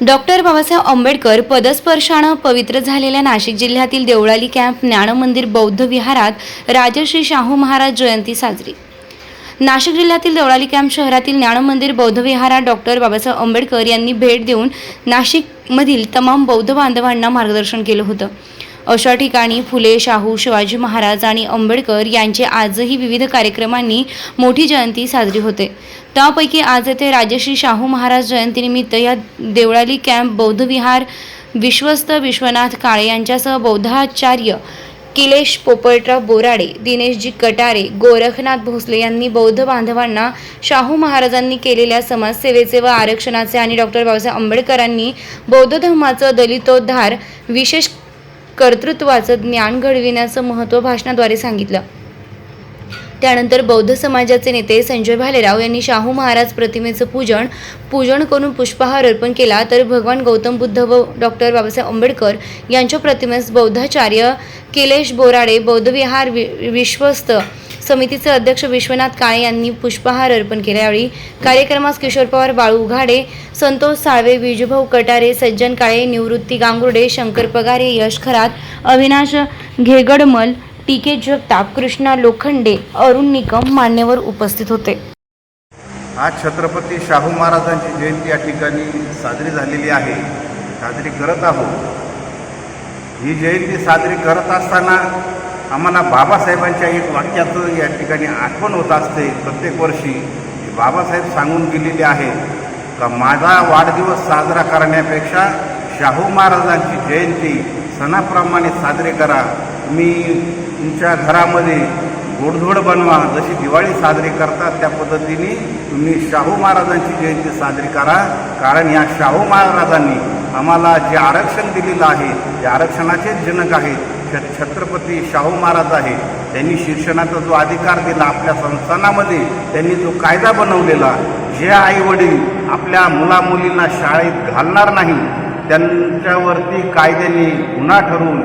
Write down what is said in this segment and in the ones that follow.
Doctor Babasaheb Ambedkar पदस्पर्शानं पवित्र झालेल्या नाशिक जिल्ह्यातील देवळाली कॅम्प ज्ञानमंदिर बौद्ध विहारात राजश्री शाहू महाराज जयंती साजरी. नाशिक जिल्ह्यातील देवळाली कॅम्प शहरातील ज्ञानमंदिर बौद्ध विहारात डॉक्टर बाबासाहेब आंबेडकर यांनी भेट देऊन नाशिकमधील तमाम बौद्ध बांधवांना मार्गदर्शन केलं होतं. अशा ठिकाणी फुले शाहू शिवाजी महाराज आणि आंबेडकर यांचे आजही विविध कार्यक्रमांनी मोठी जयंती साजरी होते. त्यापैकी आज येथे राजश्री शाहू महाराज जयंतीनिमित्त या देवळाली कॅम्प बौद्ध विहार विश्वस्त विश्वनाथ काळे यांच्यासह बौद्धाचार्य किलेश पोपटराव बोराडे दिनेशजी कटारे गोरखनाथ भोसले यांनी बौद्ध बांधवांना शाहू महाराजांनी केलेल्या समाजसेवेचे व आरक्षणाचे आणि डॉक्टर बाबासाहेब आंबेडकरांनी बौद्ध धर्माचं दलितोद्धार विशेष कर्तृत्वाचं ज्ञान घडविण्याचं महत्त्व भाषणाद्वारे सांगितलं. त्यानंतर बौद्ध समाजाचे नेते संजय भालेराव यांनी शाहू महाराज प्रतिमेचं पूजन पूजन करून पुष्पहार अर्पण केला. तर भगवान गौतम बुद्ध व डॉक्टर बाबासाहेब आंबेडकर यांच्या प्रतिमेस बौद्धाचार्य किलेश बोराडे बौद्ध विहार वि विश्वस्त समितीचे अध्यक्ष विश्वनाथ काळे यांनी पुष्पहार अर्पण केला. यावेळी कार्यक्रमास किशोर पवार बाळू उघाडे संतोष साळवे विजूभाऊ कटारे सज्जन काळे निवृत्ती गांगुर्डे शंकर पगारे यश खरात अविनाश घेगडमल टी के जगताप कृष्णा लोखंडे अरुण निकम मान्यवर उपस्थित होते. आज छत्रपती शाहू महाराजांची जयंती या ठिकाणी साजरी झालेली आहे. साजरी करत आहोत. ही जयंती साजरी करत असताना आम्हाला बाबासाहेबांच्या एक वाक्याचं या ठिकाणी आठवण होत असते प्रत्येक वर्षी. बाबासाहेब सांगून गेलेले आहे का माझा वाढदिवस साजरा करण्यापेक्षा शाहू महाराजांची जयंती सणाप्रमाणे साजरी करा. तुम्ही तुमच्या घरामध्ये गोडधोड बनवा जशी दिवाळी साजरी करतात त्या पद्धतीने तुम्ही शाहू महाराजांची जयंती साजरी करा. कारण या शाहू महाराजांनी आम्हाला जे आरक्षण दिलेलं आहे ते आरक्षणाचेच जनक आहेत. छत्रपती शाहू महाराज आहे. त्यांनी शिक्षणाचा जो अधिकार दिला आपल्या संस्थानामध्ये त्यांनी जो कायदा बनवलेला जे आई वडील आपल्या मुलामुलींना शाळेत घालणार नाही त्यांच्यावरती कायद्याने गुन्हा ठरवून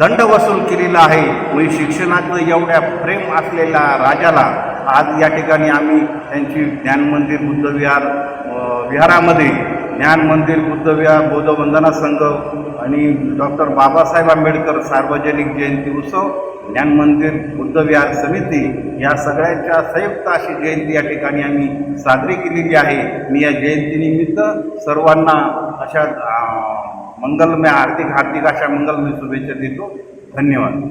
दंड वसूल केलेला आहे. म्हणजे शिक्षणाचं एवढ्या प्रेम असलेल्या राजाला आज या ठिकाणी आम्ही त्यांची ज्ञानमंदिर बुद्धविहार विहारामध्ये ज्ञान मंदिर बुद्धविहार बोधवंदना संघ आणि डॉक्टर बाबासाहेब आंबेडकर सार्वजनिक जयंती उत्सव ज्ञान मंदिर बुद्धविहार समिती या सगळ्यांच्या संयुक्त अशी जयंती या ठिकाणी आम्ही साजरी केलेली आहे. मी या जयंतीनिमित्त सर्वांना अशा मंगलमय हार्दिक हार्दिक अशा मंगलमय शुभेच्छा देतो. धन्यवाद.